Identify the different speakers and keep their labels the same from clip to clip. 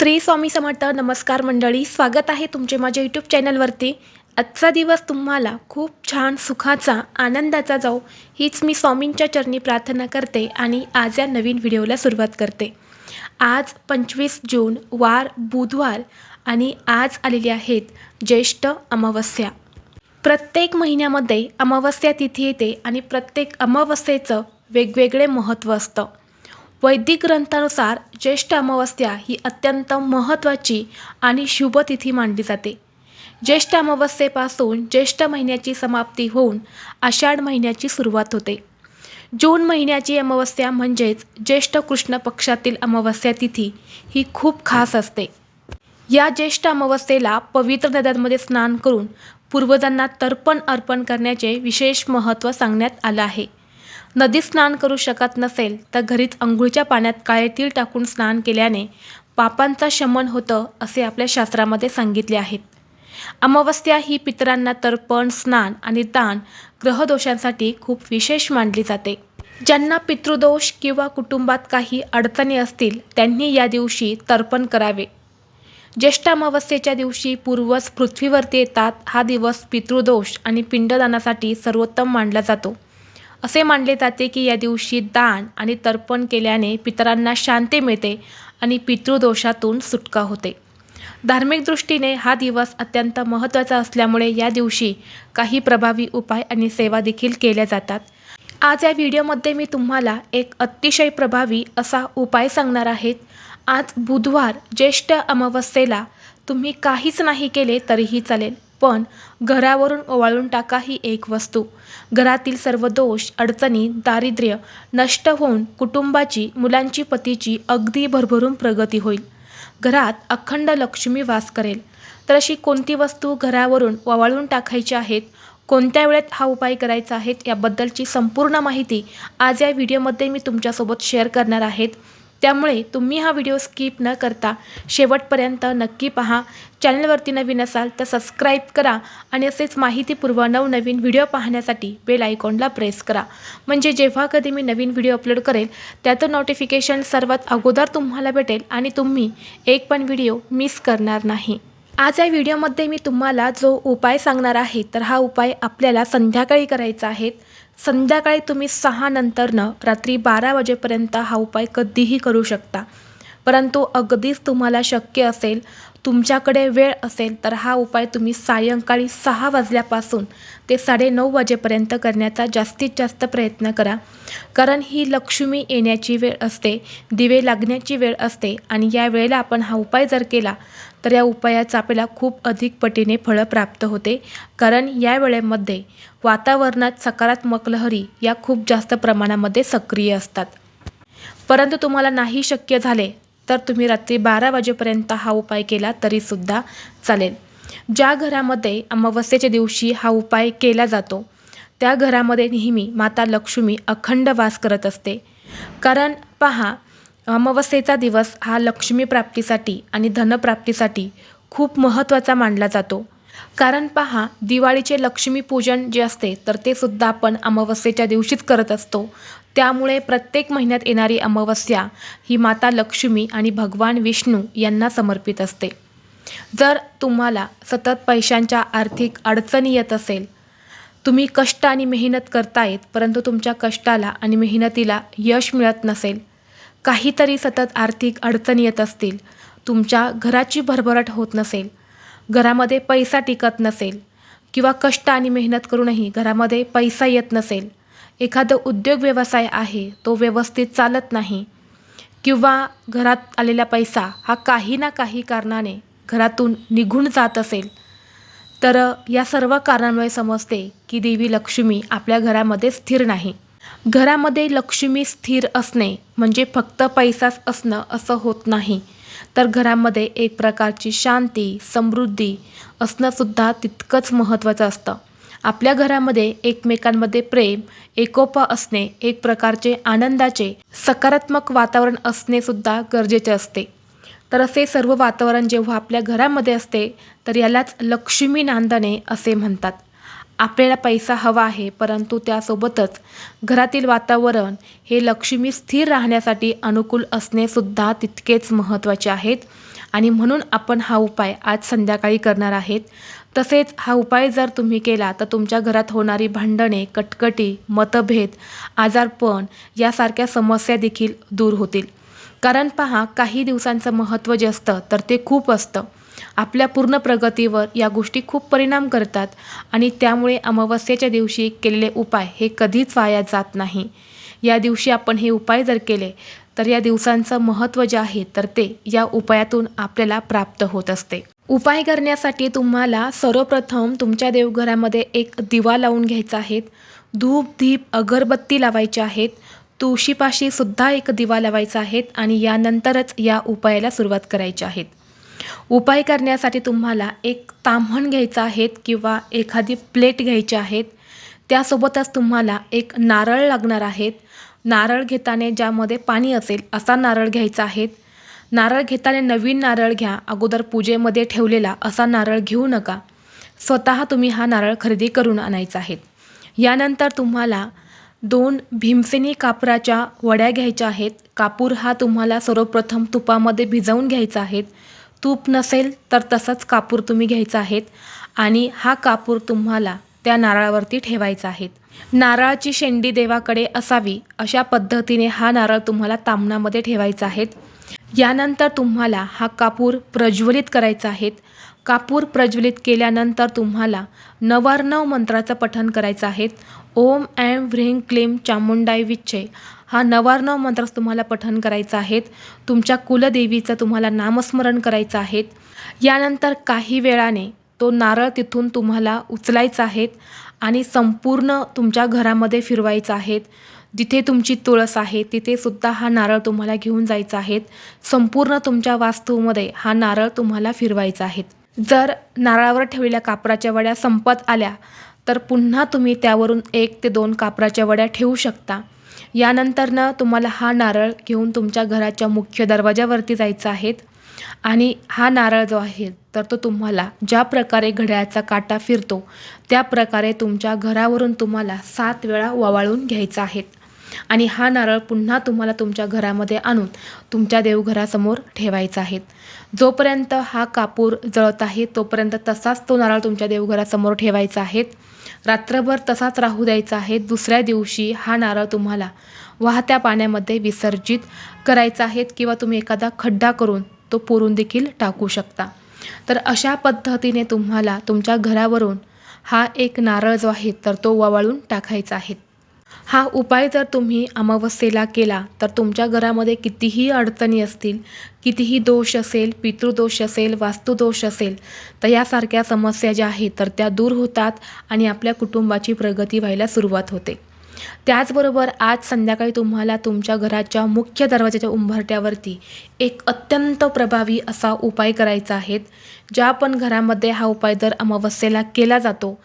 Speaker 1: श्री स्वामी समर्थ नमस्कार मंडळी स्वागत आहे तुमचे माझ्या यूट्यूब चॅनलवरती. आजचा दिवस तुम्हाला खूप छान सुखाचा आनंदाचा जाऊ हीच मी स्वामींच्या चरणी प्रार्थना करते आणि आज या नवीन व्हिडिओला सुरुवात करते. आज पंचवीस जून वार बुधवार आणि आज आलेली आहेत ज्येष्ठ अमावस्या. प्रत्येक महिन्यामध्ये अमावस्या तिथी येते आणि प्रत्येक अमावस्येचं वेगवेगळे महत्त्व असतं. वैदिक ग्रंथानुसार ज्येष्ठ अमावस्या ही अत्यंत महत्त्वाची आणि शुभ तिथी मानली जाते. ज्येष्ठ अमावस्येपासून ज्येष्ठ महिन्याची समाप्ती होऊन आषाढ महिन्याची सुरुवात होते. जून महिन्याची अमावस्या म्हणजेच ज्येष्ठ कृष्ण पक्षातील अमावस्या तिथी ही खूप खास असते. या ज्येष्ठ अमावस्येला पवित्र नद्यांमध्ये स्नान करून पूर्वजांना तर्पण अर्पण करण्याचे विशेष महत्त्व सांगण्यात आलं आहे. नदीत स्नान करू शकत नसेल तर घरीच अंघोळीच्या पाण्यात काळे तीळ टाकून स्नान केल्याने पापांचा शमन होतं असे आपल्या शास्त्रामध्ये सांगितले आहेत. अमावस्या ही पितरांना तर्पण स्नान आणि दान ग्रहदोषांसाठी खूप विशेष मानली जाते. ज्यांना पितृदोष किंवा कुटुंबात काही अडचणी असतील त्यांनी या दिवशी तर्पण करावे. ज्येष्ठ अमावस्येच्या दिवशी पूर्वज पृथ्वीवरती येतात हा दिवस पितृदोष आणि पिंडदानासाठी सर्वोत्तम मानला जातो. असे मानले जाते की या दिवशी दान आणि तर्पण केल्याने पितरांना शांती मिळते आणि पितृदोषातून सुटका होते. धार्मिक दृष्टीने हा दिवस अत्यंत महत्त्वाचा असल्यामुळे या दिवशी काही प्रभावी उपाय आणि सेवा देखील केल्या जातात. आज या व्हिडिओमध्ये मी तुम्हाला एक अतिशय प्रभावी असा उपाय सांगणार आहेत आज बुधवार ज्येष्ठ अमावस्येला तुम्ही काहीच नाही केले तरीही चालेल. पण घरावरून ओवाळून टाका ही एक वस्तू. घरातील सर्व दोष अडचणी दारिद्र्य नष्ट होऊन कुटुंबाची मुलांची पतीची अगदी भरभरून प्रगती होईल. घरात अखंड लक्ष्मी वास करेल. तर अशी कोणती वस्तू घरावरून ओवाळून टाकायची आहेत? कोणत्या वेळेत हा उपाय करायचा आहे याबद्दलची संपूर्ण माहिती आज या व्हिडिओमध्ये मी तुमच्यासोबत शेअर करणार आहेत. त्यामुळे तुम्ही हा व्हिडिओ स्किप न करता शेवटपर्यंत नक्की पहा. चॅनलवरती नवीन असाल तर सबस्क्राईब करा आणि असेच माहितीपूर्व नवनवीन व्हिडिओ पाहण्यासाठी बेल आयकॉनला प्रेस करा. म्हणजे जेव्हा कधी मी नवीन व्हिडिओ अपलोड करेल त्याचं नोटिफिकेशन सर्वात अगोदर तुम्हाला भेटेल आणि तुम्ही एक पण व्हिडिओ मिस करणार नाही. आज या व्हिडिओमध्ये मी तुम्हाला जो उपाय सांगणार आहे तर हा उपाय आपल्याला संध्याकाळी करायचा आहे. संध्याकाळी तुम्ही सहा नंतरनं रात्री बारा वाजेपर्यंत हा उपाय कधीही करू शकता. परंतु अगदीच तुम्हाला शक्य असेल तुमच्याकडे वेळ असेल तर हा उपाय तुम्ही सायंकाळी सहा वाजल्यापासून ते साडेनऊ वाजेपर्यंत करण्याचा जास्तीत जास्त प्रयत्न करा. कारण ही लक्ष्मी येण्याची वेळ असते दिवे लागण्याची वेळ असते आणि या वेळेला आपण हा उपाय जर केला तर या उपायाचा आपल्याला खूप अधिक पटीने फळं प्राप्त होते. कारण या वेळेमध्ये वातावरणात सकारात्मक लहरी या खूप जास्त प्रमाणामध्ये सक्रिय असतात. परंतु तुम्हाला नाही शक्य झाले तर तुम्ही रात्री बारा वाजेपर्यंत हा उपाय केला तरीसुद्धा चालेल. ज्या घरामध्ये अमावस्येच्या दिवशी हा उपाय केला जातो त्या घरामध्ये नेहमी माता लक्ष्मी अखंड वास करत असते. कारण पहा अमावस्येचा दिवस हा लक्ष्मी प्राप्तीसाठी आणि धनप्राप्तीसाठी खूप महत्त्वाचा मानला जातो. कारण पहा दिवाळीचे लक्ष्मीपूजन जे असते तर ते सुद्धा आपण अमावस्येच्या दिवशीच करत असतो. त्यामुळे प्रत्येक महिन्यात येणारी अमावस्या ही माता लक्ष्मी आणि भगवान विष्णू यांना समर्पित असते. जर तुम्हाला सतत पैशांच्या आर्थिक अडचणी येत असेल तुम्ही कष्ट आणि मेहनत करतायत परंतु तुमच्या कष्टाला आणि मेहनतीला यश मिळत नसेल काहीतरी सतत आर्थिक अडचणी येत असतील. तुमच्या घराची भरभराट होत नसेल. घरामध्ये पैसा टिकत नसेल. किंवा कष्ट आणि मेहनत करूनही घरामध्ये पैसा येत नसेल. एखादं उद्योग व्यवसाय आहे तो व्यवस्थित चालत नाही. किंवा घरात आलेला पैसा हा काही ना काही कारणाने घरातून निघून जात असेल. तर या सर्व कारणामुळे समजते की देवी लक्ष्मी आपल्या घरामध्ये स्थिर नाही. घरामध्ये लक्ष्मी स्थिर असणे म्हणजे फक्त पैसाच असणं असं होत नाही. तर घरामध्ये एक प्रकारची शांती समृद्धी असणंसुद्धा तितकंच महत्त्वाचं असतं. आपल्या घरामध्ये एकमेकांमध्ये प्रेम एकोपा असणे एक प्रकारचे आनंदाचे सकारात्मक वातावरण असणेसुद्धा गरजेचे असते. तर असे सर्व वातावरण जेव्हा आपल्या घरामध्ये असते तर यालाच लक्ष्मी नांदणे असे म्हणतात. आपल्याला पैसा हवा आहे परंतु त्यासोबतच घरातील वातावरण हे लक्ष्मी स्थिर राहण्यासाठी अनुकूल असणेसुद्धा तितकेच महत्त्वाचे आहेत. आणि म्हणून आपण हा उपाय आज संध्याकाळी करणार आहेत. तसेच हा उपाय जर तुम्ही केला तर तुमच्या घरात होणारी भांडणे कटकटी मतभेद आजारपण यासारख्या समस्या देखील दूर होतील. कारण पहा काही दिवसांचं महत्त्व जे असतं तर ते खूप असतं. आपल्या पूर्ण प्रगतीवर या गोष्टी खूप परिणाम करतात आणि त्यामुळे अमावस्येच्या दिवशी केलेले उपाय हे कधीच वाया जात नाही. या दिवशी आपण हे उपाय जर केले तर या दिवसांचं महत्त्व जे आहे तर ते या उपायातून आपल्याला प्राप्त होत असते. उपाय करण्यासाठी तुम्हाला सर्वप्रथम तुमच्या देवघरामध्ये एक दिवा लावून घ्यायचा आहे. धूप दीप अगरबत्ती लावायच्या आहेत. तुळशीपाशी सुद्धा एक दिवा लावायचा आहेत आणि यानंतरच या उपायाला सुरुवात करायची आहेत उपाय करण्यासाठी तुम्हाला एक ताम्हण घ्यायचं आहेत किंवा एखादी प्लेट घ्यायची आहेत. त्यासोबतच तुम्हाला एक नारळ लागणार आहेत. नारळ घेताना ज्यामध्ये पाणी असेल असा नारळ घ्यायचा आहे नारळ घेताना नवीन नारळ घ्या. अगोदर पूजेमध्ये ठेवलेला असा नारळ घेऊ नका. स्वतः तुम्ही हा नारळ खरेदी करून आणायचा आहे यानंतर तुम्हाला दोन भीमसेनी कापराच्या वड्या घ्यायच्या आहेत. कापूर हा तुम्हाला सर्वप्रथम तुपामध्ये भिजवून घ्यायचा आहे तूप नसेल तर तसंच कापूर तुम्ही घ्यायचा आहेत आणि हा कापूर तुम्हाला त्या नारळावरती ठेवायचा आहे नारळाची शेंडी देवाकडे असावी अशा पद्धतीने हा नारळ तुम्हाला तामणामध्ये ठेवायचा आहे यानंतर तुम्हाला हा कापूर प्रज्वलित करायचा आहे कापूर प्रज्वलित केल्यानंतर तुम्हाला नवार्णव मंत्राचं पठण करायचं आहे ओम ॲम व्ह्रीं क्लीं चामुंडाय विच्छे. हा नवार्णव मंत्र तुम्हाला पठन करायचा आहेत. तुमच्या कुलदेवीचं तुम्हाला नामस्मरण करायचं आहे यानंतर काही वेळाने तो नारळ तिथून तुम्हाला उचलायचा आहेत आणि संपूर्ण तुमच्या घरामध्ये फिरवायचा आहेत. जिथे तुमची तुळस आहे तिथेसुद्धा हा नारळ तुम्हाला घेऊन जायचा आहेत. संपूर्ण तुमच्या वास्तूमध्ये हा नारळ तुम्हाला फिरवायचा आहे जर नारळावर ठेवलेल्या कापराच्या वड्या संपत आल्या तर पुन्हा तुम्ही त्यावरून एक ते दोन कापराच्या वड्या ठेवू शकता. यानंतरनं तुम्हाला हा नारळ घेऊन तुमच्या घराच्या मुख्य दरवाजावरती जायचं आहे. आणि हा नारळ जो आहे तर तो तुम्हाला ज्या प्रकारे घड्याळाचा काटा फिरतो त्या प्रकारे तुमच्या घरावरून तुम्हाला सात वेळा ववाळून घ्यायचा आहे. आणि हा नारळ पुन्हा तुम्हाला तुमच्या घरामध्ये आणून तुमच्या देवघरासमोर ठेवायचा आहे. जोपर्यंत हा कापूर जळत आहे तोपर्यंत तसाच तो नारळ तुमच्या देवघरासमोर ठेवायचा आहे. रात्रभर तसाच राहू द्यायचा आहे. दुसऱ्या दिवशी हा नारळ तुम्हाला वाहत्या पाण्यामध्ये विसर्जित करायचा आहे किंवा तुम्ही एखादा खड्डा करून तो पुरून देखील टाकू शकता. तर अशा पद्धतीने तुम्हाला तुमच्या घरावरून हा एक नारळ जो आहे तर तो ववाळून टाकायचा आहे. हा उपाय जर तुम्ही अमावस्येला केला तर तुमच्या घरामध्ये कितीही अडचणी असतील कितीही दोष असेल पितृदोष असेल वास्तुदोष असेल तर यासारख्या समस्या ज्या आहेत तर त्या दूर होतात आणि आपल्या कुटुंबाची प्रगती व्हायला सुरुवात होते. त्याचबरोबर आज संध्याकाळी तुम्हाला तुमच्या घराच्या मुख्य दरवाजाच्या उंबरट्यावरती एक अत्यंत प्रभावी असा उपाय करायचा आहे ज्या पण घरामध्ये हा उपाय जर अमावस्येला केला जातो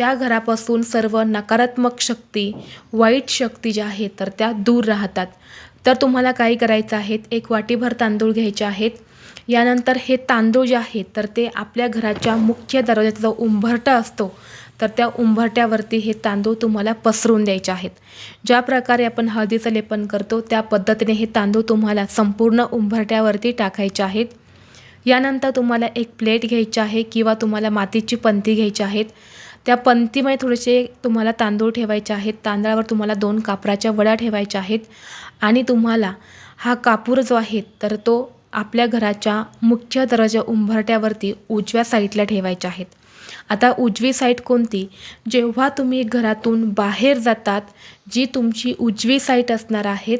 Speaker 1: त्या घरापासून सर्व नकारात्मक शक्ती वाईट शक्ती ज्या आहेत तर त्या दूर राहतात. तर तुम्हाला काय करायचं आहेत एक वाटीभर तांदूळ घ्यायचे आहेत. यानंतर हे तांदूळ जे आहेत तर ते आपल्या घराच्या मुख्य दरवाजाचा जो उंबरटा असतो तर त्या उंबरट्यावरती हे तांदूळ तुम्हाला पसरून द्यायचे आहेत. ज्या प्रकारे आपण हळदीचं लेपन करतो त्या पद्धतीने हे तांदूळ तुम्हाला संपूर्ण उंबरट्यावरती टाकायचे आहेत. यानंतर तुम्हाला एक प्लेट घ्यायची आहे किंवा तुम्हाला मातीची पंती घ्यायची आहेत. त्या पंतीमध्ये थोडेसे तुम्हाला तांदूळ ठेवायचे आहेत. तांदळावर तुम्हाला दोन कापराच्या वड्या ठेवायच्या आहेत. आणि तुम्हाला हा कापूर जो आहे तर तो आपल्या घराच्या मुख्य दरवाजा उंबरट्यावरती उजव्या साईडला ठेवायच्या आहेत. आता उजवी साईड कोणती? जेव्हा तुम्ही घरातून बाहेर जातात जी तुमची उजवी साईट असणार आहेत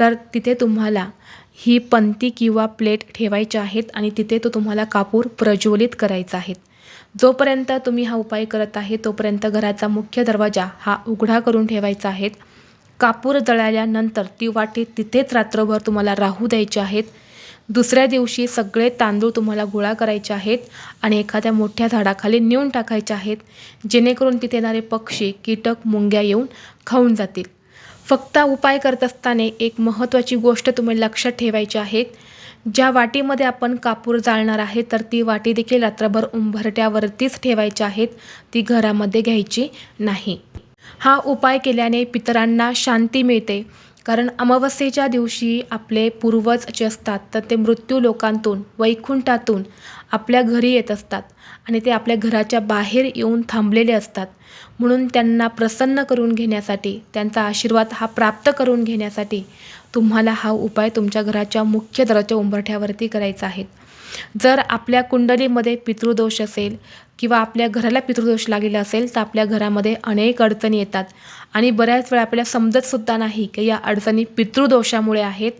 Speaker 1: तर तिथे तुम्हाला ही पंती किंवा प्लेट ठेवायच्या आहेत आणि तिथे तो तुम्हाला कापूर प्रज्वलित करायचा आहे. जोपर्यंत तुम्ही हा उपाय करत आहे तोपर्यंत घराचा मुख्य दरवाजा हा उघडा करून ठेवायचा आहे. कापूर जळाल्यानंतर ती वाटी तिथेच रात्रभर तुम्हाला राहू द्यायची आहेत. दुसऱ्या दिवशी सगळे तांदूळ तुम्हाला गोळा करायचे आहेत आणि एखाद्या मोठ्या झाडाखाली नेऊन टाकायचे आहेत. जेणेकरून तिथे येणारे पक्षी कीटक मुंग्या येऊन खाऊन जातील. फक्त उपाय करत असताना एक महत्त्वाची गोष्ट तुम्ही लक्षात ठेवायची आहेत ज्या वाटीमध्ये आपण कापूर जाळणार आहे तर ती वाटी देखील रात्रभर उंबरट्यावरतीच ठेवायची आहेत. ती घरामध्ये घ्यायची नाही. हा उपाय केल्याने पितरांना शांती मिळते. कारण अमावस्येच्या दिवशी आपले पूर्वज जे असतात तर ते मृत्यू लोकांतून वैकुंठातून आपल्या घरी येत असतात आणि ते आपल्या घराच्या बाहेर येऊन थांबलेले असतात. म्हणून त्यांना प्रसन्न करून घेण्यासाठी त्यांचा आशीर्वाद हा प्राप्त करून घेण्यासाठी तुम्हाला हा उपाय तुमच्या घराच्या मुख्य दराच्या उंबरठ्यावरती करायचा आहे. जर आपल्या कुंडलीमध्ये पितृदोष असेल किंवा आपल्या घराला पितृदोष लागलेला असेल तर आपल्या घरामध्ये अनेक अडचणी येतात. आणि बऱ्याच वेळा आपल्याला समजतसुद्धा नाही की या अडचणी पितृदोषामुळे आहेत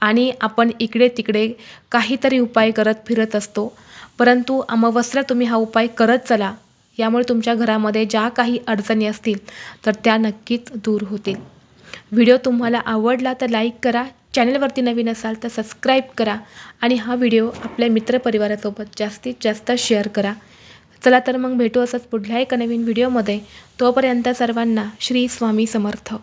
Speaker 1: आणि आपण इकडे तिकडे काहीतरी उपाय करत फिरत असतो. परंतु अमावस्या तुम्ही हा उपाय करत चला. यामुळे तुमच्या घरामध्ये ज्या काही अडचणी असतील तर त्या नक्कीच दूर होतील. व्हिडिओ तुम्हाला आवडला तर लाईक करा चॅनलवरती नवीन असाल तर सबस्क्राईब करा आणि हा व्हिडिओ आपल्या मित्रपरिवारासोबत जास्तीत जास्त शेअर करा. चला तर मग भेटू असंच पुढल्या एका नवीन व्हिडिओमध्ये. तोपर्यंत सर्वांना श्री स्वामी समर्थ.